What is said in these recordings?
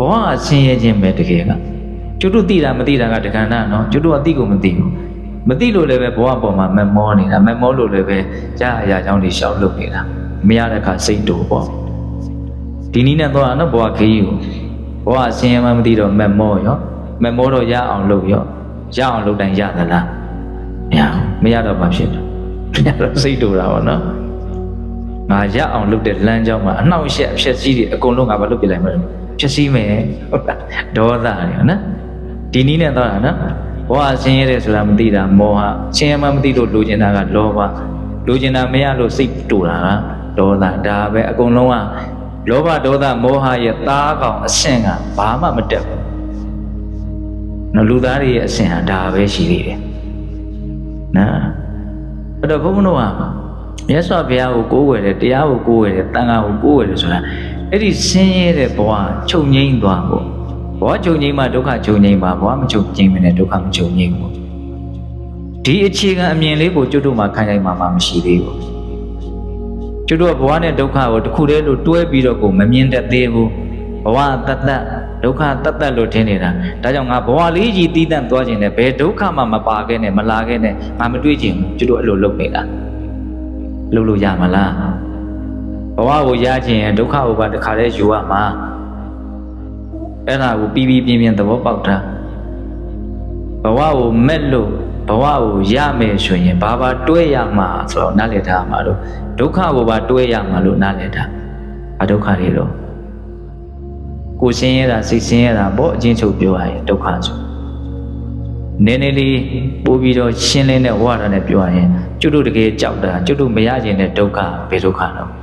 ဘဝကဆင်းရဲခြင်းပဲတကယ်ကကျွတ်တို့သိတာမသိတာကတက္ကနာနော်ကျွတ်တို့အသိကိုမသိဘူးမသိလို့လည်းပဲဘဝပေါ်မှာမမောနေတာမမောလို့လည်းပဲကြာအရာကြောင့်ဒီရှောက်လုပ်နေတာမရတဲ့အခါစိတ်တူပေါ့ဒီနည်းနဲ့တော့နော်ဘဝခရီးကိုဘဝဆင်းရဲမှမသိတော့မမောရောမမောတော့ရအောင်လုပ်ရောရအောင်လုပ်တိုင်းရသလားမရဘူးမရတော့ဘာဖြစ်လဲမရတော့စိတ်တူတာပေါ့နော်ငါရအောင်လုပ်တဲ့လမ်းကြောင်းမှာအနှောက်အယှက်အဖြစ်စည်းတွေအကုန်လုံးငါမလုပ်ပြလိုက်မှာ ဖြစ်စည်းမယ်ဟုတ်လားဒေါသတွေနော်ဒီနည်းနဲ့တော့တာနော်ဘဝဆင်းရဲတယ်ဆိုတာမသိတာမောဟဆင်းရဲမှမသိလို့လိုချင်တာကလောဘလိုချင်တာမရလို့စိတ်တူတာကဒေါသဒါပဲအကုန်လုံးကလောဘဒေါသမောဟရဲ့သားကောင်အဆင့်ကဘာမှမတက်ဘူးနော်လူသားတွေရဲ့အဆင့်ဟာဒါပဲရှိသေးတယ်နော်အဲ့တော့ဘုန်းဘုန်းတို့ကမြတ်စွာဘုရားကိုကိုးကွယ်တယ်တရားကိုကိုးကွယ်တယ်တန်ခါကိုကိုးကွယ်တယ်ဆိုတာ အဲ့ဒီဆင်းရဲတဲ့ဘဝချုပ်ငိမ့်သွားဖို့ဘဝချုပ်ငိမ့်မှဒုက္ခချုပ်ငိမ့်မှာဘဝမချုပ်ငိမ့်မနဲ့ဒုက္ခမချုပ်ငိမ့်ဘူးဒီအခြေခံအမြင်လေးကိုကျွတ်တို့မှခိုင်ခိုင်မာမာမရှိသေးဘူးကျွတ်တို့ကဘဝနဲ့ဒုက္ခကိုတစ်ခုတည်းလို့တွဲပြီးတော့ကိုမမြင်တတ်သေးဘူးဘဝတတ်တတ်ဒုက္ခတတ်တတ်လို့ထင်နေတာဒါကြောင့်ငါဘဝလေးကြီးတီးတန့်သွားခြင်းနဲ့ဘယ်ဒုက္ခမှမပါခဲ့နဲ့မလာခဲ့နဲ့ငါမတွေ့ခြင်းဘူးကျွတ်တို့အဲ့လိုလုပ်နေတာလုပ်လို့ရမလားဘဝ ကိုရခြင်းဒုက္ခကိုပါတခါတည်းယူရမှာအဲ့ဒါကိုပြီးပြီးပြင်းပြင်းသဘောပေါက်တာဘဝကိုမက်လို့ဘဝကိုရမယ်ဆိုရင်ဘာဘာတွဲရမှာဆိုတော့နားလည်ထားမှာလို့ဒုက္ခကိုပါတွဲရမှာလို့နားလည်ထားအဒုက္ခတွေတော့ကိုရှင်းရတာစိတ်ရှင်းရတာပေါ့အချင်းချုပ်ပြောရရင်ဒုက္ခဆိုနည်းနည်းလေးပို့ပြီးတော့ရှင်းလင်းတဲ့ဝါဒနဲ့ပြောရရင်ကျွတ်တို့တကယ်ကြောက်တာကျွတ်တို့မရခြင်းတဲ့ဒုက္ခဘယ်ဒုက္ခတော့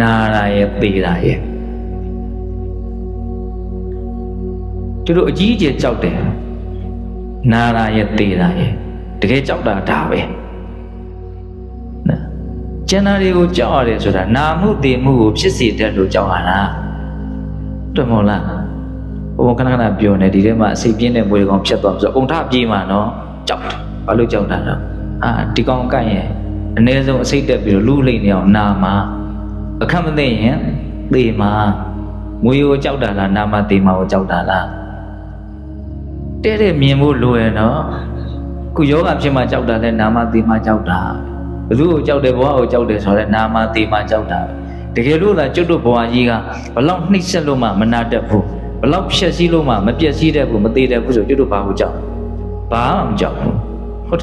နာတာရဲ့သေတာရဲ့ကျွတ်တို့အကြီးအကျယ်ကြောက်တယ်နာတာရဲ့သေတာရဲ့တကယ်ကြောက်တာဒါပဲနော်ကျန်တာတွေကိုကြောက်ရတယ်ဆိုတာနာမှုသေမှုကိုဖြစ်စေတဲ့လို့ကြောက်ရတာတွေ့မဟုတ်လားဘုံခဏခဏပြောနေဒီထဲမှာအစိတ်ပြင်းတဲ့မွေကောင်ဖြတ်သွားဆိုအုံထပြေးမှာနော်ကြောက်တယ်ဘာလို့ကြောက်တာလဲအာဒီကောင်ကန့်ရင်အ ਨੇ ဆုံးအစိတ်တက်ပြီးတော့လူလိမ့်နေအောင်နာမှာ အခက်မသိရင်သေမှာမွေကိုကြောက်တာလားနာမသေမှာကိုကြောက်တာလားတဲ့တဲ့မြင်ဖို့လိုရနော်ခုယောဂဖြစ်မှကြောက်တာလဲနာမသေမှကြောက်တာဘသူ့ကိုကြောက်တယ်ဘဝကိုကြောက်တယ်ဆိုတော့နာမသေမှကြောက်တာတကယ်လို့လားကျွတ်တို့ဘဝကြီးကဘလောက်နှိမ့်ဆက်လို့မှမနာတတ်ဘူးဘလောက်ဖြက်စီးလို့မှမပြက်စီးတတ်ဘူးမသေးတတ်ဘူးဆိုကျွတ်တို့ဘာကိုကြောက်ဘာမှမကြောက်ဘူး